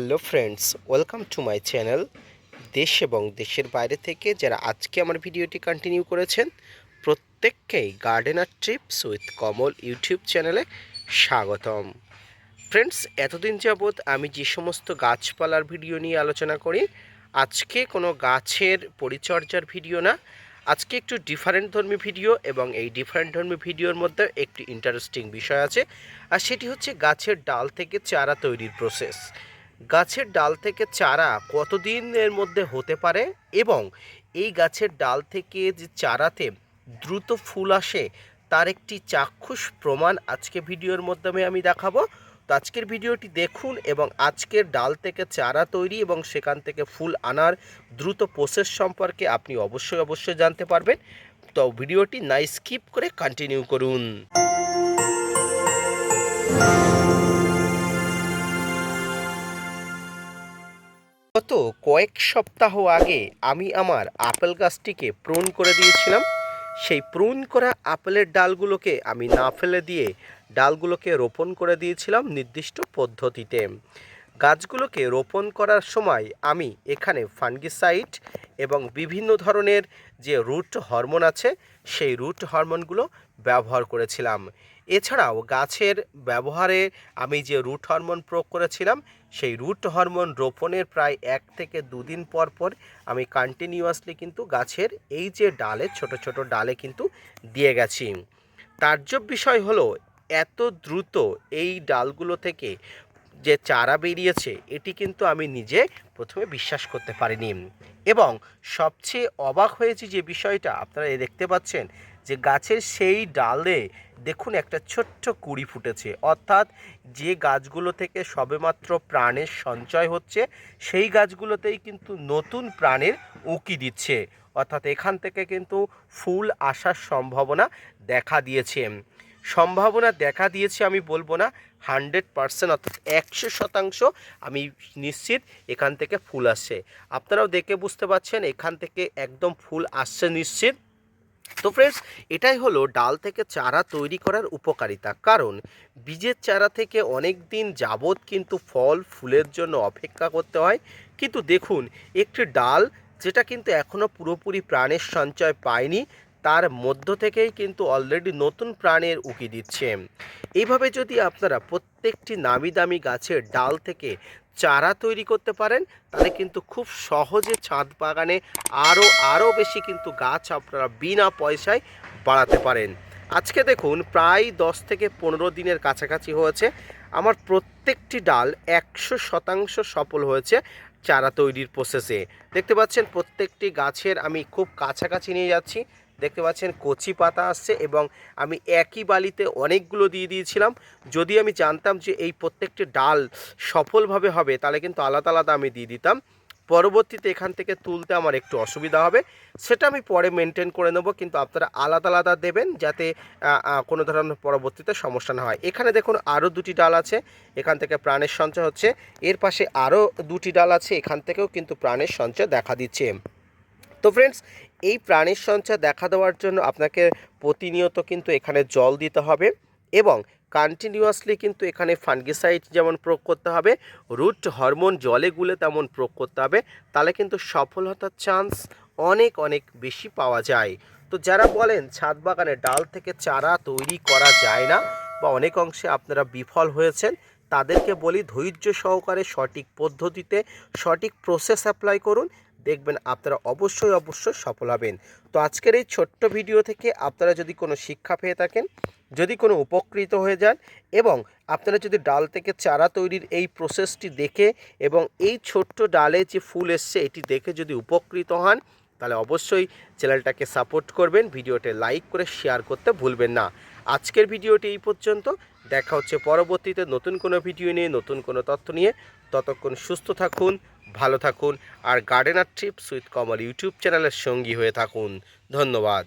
Hello friends welcome to my channel দেশ এবং দেশের বাইরে থেকে যারা আজকে আমার ভিডিওটি কন্টিনিউ করেছেন, প্রত্যেককেই gardener trips with Kamal YouTube চ্যানেলে স্বাগতম। ফ্রেন্ডস এতদিন যাবৎ আমি যে সমস্ত গাছপালার ভিডিও নিয়ে আলোচনা করি, আজকে কোনো গাছের পরিচর্যার ভিডিও না, আজকে একটু ডিফারেন্ট ধর্মী ভিডিও এবং এই ডিফারেন্ট ধর্মী ভিডিওর মধ্যে একটি ইন্টারেস্টিং বিষয় আছে, আর সেটি হচ্ছে গাছের ডাল থেকে চারা তৈরির প্রসেস গাছের ডাল থেকে চারা কতদিনের মধ্যে হতে পারে? এবং এই গাছের ডাল থেকে যে চারাতে দ্রুত ফুল আসে, তার একটি চাক্ষুষ প্রমাণ আজকে ভিডিওর মাধ্যমে আমি দেখাবো। তো আজকের ভিডিওটি দেখুন এবং আজকের ডাল থেকে চারা তৈরি এবং সেখান থেকে ফুল আনার দ্রুত প্রসেস সম্পর্কে আপনি অবশ্যই অবশ্যই জানতে পারবেন। তো ভিডিওটি নাই স্কিপ করে কন্টিনিউ করুন। গত কয়েক সপ্তাহ আগে আমি আমার আপেল গাছটিকে প্রুন করে দিয়েছিলাম। সেই প্রুন করা আপেলের ডালগুলোকে আমি না ফেলে দিয়ে ডালগুলোকে রোপণ করে দিয়েছিলাম নির্দিষ্ট পদ্ধতিতে। গাছগুলোকে রোপণ করার সময় আমি এখানে ফাঙ্গিসাইড এবং বিভিন্ন ধরনের যে রুট হরমোন আছে, সেই রুট হরমোনগুলো ব্যবহার করেছিলাম। এছাড়াও গাছের ব্যবহারে আমি যে রুট হরমোন প্রয়োগ করেছিলাম, সেই রুট হরমোন রোপণের প্রায় এক থেকে দুদিন পর পর আমি কন্টিনিউয়াসলি কিন্তু গাছের এই যে ডালে, ছোট ছোট ডালে কিন্তু দিয়ে গেছি। তার্য বিষয় হলো, এত দ্রুত এই ডালগুলো থেকে যে চারা বেরিয়েছে, এটি কিন্তু আমি নিজে প্রথমে বিশ্বাস করতে পারিনি। এবং সবচেয়ে অবাক হয়েছি যে বিষয়টা, আপনারা দেখতে পাচ্ছেন যে গাছের সেই ডালে দেখুন একটা ছোট্ট কুড়ি ফুটেছে। অর্থাৎ যে গাছগুলো থেকে সবেমাত্র প্রাণের সঞ্চয় হচ্ছে, সেই গাছগুলোতেই কিন্তু নতুন প্রাণের উঁকি দিচ্ছে। অর্থাৎ এখান থেকে কিন্তু ফুল আসার সম্ভাবনা দেখা দিয়েছে। সম্ভাবনা দেখা দিয়েছে আমি বলব না হান্ড্রেড পারসেন্ট অর্থাৎ একশো শতাংশ আমি নিশ্চিত এখান থেকে ফুল আসছে। আপনারাও দেখে বুঝতে পারছেন, এখান থেকে একদম ফুল আসছে নিশ্চিত। তো ফ্রেন্ডস এটাই হলো ডাল থেকে চারা তৈরি করার উপকারিতা। কারণ বীজের চারা থেকে অনেক দিন যাবৎ কিন্তু ফল ফুলের জন্য অপেক্ষা করতে হয়। কিন্তু দেখুন, একটি ডাল যেটা কিন্তু এখনও পুরোপুরি প্রাণের সঞ্চয় পায়নি তার মধ্য থেকেই কিন্তু অলরেডি নতুন প্রাণের উকি দিচ্ছে। এইভাবে যদি আপনারা প্রত্যেকটি নামি দামি গাছের ডাল থেকে চারা তৈরি করতে পারেন, তাহলে কিন্তু খুব সহজে ছাদ বাগানে আরও আরও বেশি কিন্তু গাছ আপনারা বিনা পয়সায় বাড়াতে পারেন। আজকে দেখুন প্রায় দশ থেকে পনেরো দিনের কাছাকাছি হয়েছে। আমার প্রত্যেকটি ডাল একশো শতাংশ সফল হয়েছে চারা তৈরির প্রসেসে দেখতে পাচ্ছেন প্রত্যেকটি গাছের আমি খুব কাছাকাছি নিয়ে যাচ্ছি। দেখতে পাচ্ছেন কচি পাতা আসছে এবং আমি একই বালিতে অনেকগুলো দিয়ে দিয়েছিলাম। যদি আমি জানতাম যে এই প্রত্যেকটি ডাল সফলভাবে হবে, তাহলে কিন্তু আলাদা আলাদা আমি দিয়ে দিতাম। পরবর্তীতে এখান থেকে তুলতে আমার একটু অসুবিধা হবে। সেটা আমি পরে মেনটেন করে নেব, কিন্তু আপনারা আলাদা আলাদা দেবেন যাতে কোনো ধরনের পরবর্তীতে সমস্যা না হয়। এখানে দেখুন আরও দুটি ডাল আছে, এখান থেকে প্রাণের সঞ্চয় হচ্ছে। এর পাশে আরও দুটি ডাল আছে, এখান থেকেও কিন্তু প্রাণের সঞ্চয় দেখা দিচ্ছে। তো ফ্রেন্ডস এই প্রাণীর সঞ্চয় দেখা দেওয়ার জন্য আপনাকে প্রতিনিয়ত কিন্তু এখানে জল দিতে হবে এবং কন্টিনিউয়াসলি কিন্তু এখানে ফাঙ্গিসাইড যেমন প্রয়োগ করতে হবে রুট হরমোন জলে গুলে তেমন প্রয়োগ করতে হবে, তাহলে কিন্তু সফলতার চান্স অনেক অনেক বেশি পাওয়া যায়। তো যারা বলেন ছাদ বাগানে ডাল থেকে চারা তৈরি করা যায় না বা অনেক অংশে আপনারা বিফল হয়েছেন, তাদেরকে বলি ধৈর্য সহকারে সঠিক পদ্ধতিতে সঠিক প্রসেস অ্যাপ্লাই করুন দেখবেন আপনারা অবশ্যই অবশ্যই সফল হবেন। তো আজকের এই ছোট্ট ভিডিও থেকে আপনারা যদি কোনো শিক্ষা পেয়ে থাকেন, যদি কোনো উপকৃত হয়ে যান এবং আপনারা যদি ডাল থেকে চারা তৈরির এই প্রসেসটি দেখে এবং এই ছোট্ট ডালে যে ফুল এসছে, এটি দেখে যদি উপকৃত হন, তাহলে অবশ্যই চ্যানেলটাকে সাপোর্ট করবেন, ভিডিওতে লাইক করে শেয়ার করতে ভুলবেন না। আজকের ভিডিওটি এই পর্যন্ত। দেখা হচ্ছে পরবর্তীতে নতুন কোনো ভিডিও নিয়ে, নতুন কোনো তথ্য নিয়ে। ততক্ষণ সুস্থ থাকুন, ভালো থাকুন, আর gardener trips with Kamal YouTube চ্যানেলের সঙ্গী হয়ে থাকুন। ধন্যবাদ।